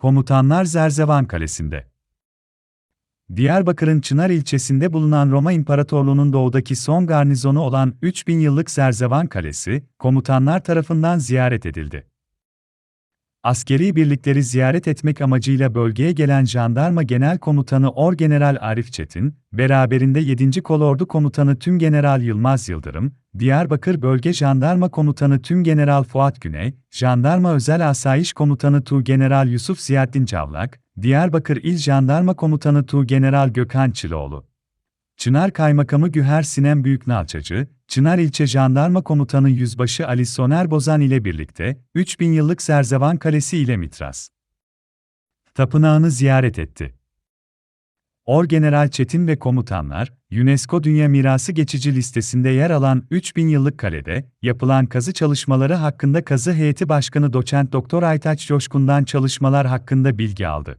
Komutanlar Zerzevan Kalesi'nde. Diyarbakır'ın Çınar ilçesinde bulunan Roma İmparatorluğu'nun doğudaki son garnizonu olan 3000 yıllık Zerzevan Kalesi, komutanlar tarafından ziyaret edildi. Askeri birlikleri ziyaret etmek amacıyla bölgeye gelen Jandarma Genel Komutanı Orgeneral Arif Çetin, beraberinde 7. Kolordu Komutanı Tümgeneral Yılmaz Yıldırım, Diyarbakır Bölge Jandarma Komutanı Tümgeneral Fuat Güney, Jandarma Özel Asayiş Komutanı Tuğgeneral Yusuf Ziyaddin Cavlak, Diyarbakır İl Jandarma Komutanı Tuğgeneral Gökhan Çiloğlu. Çınar Kaymakamı Güher Sinem Büyüknalçacı, Çınar İlçe Jandarma Komutanı Yüzbaşı Ali Soner Bozan ile birlikte 3000 yıllık Serzevan Kalesi ile Mitras Tapınağını ziyaret etti. Orgeneral Çetin ve komutanlar, UNESCO Dünya Mirası geçici listesinde yer alan 3000 yıllık kalede yapılan kazı çalışmaları hakkında kazı heyeti başkanı doçent doktor Aytaç Coşkun'dan çalışmalar hakkında bilgi aldı.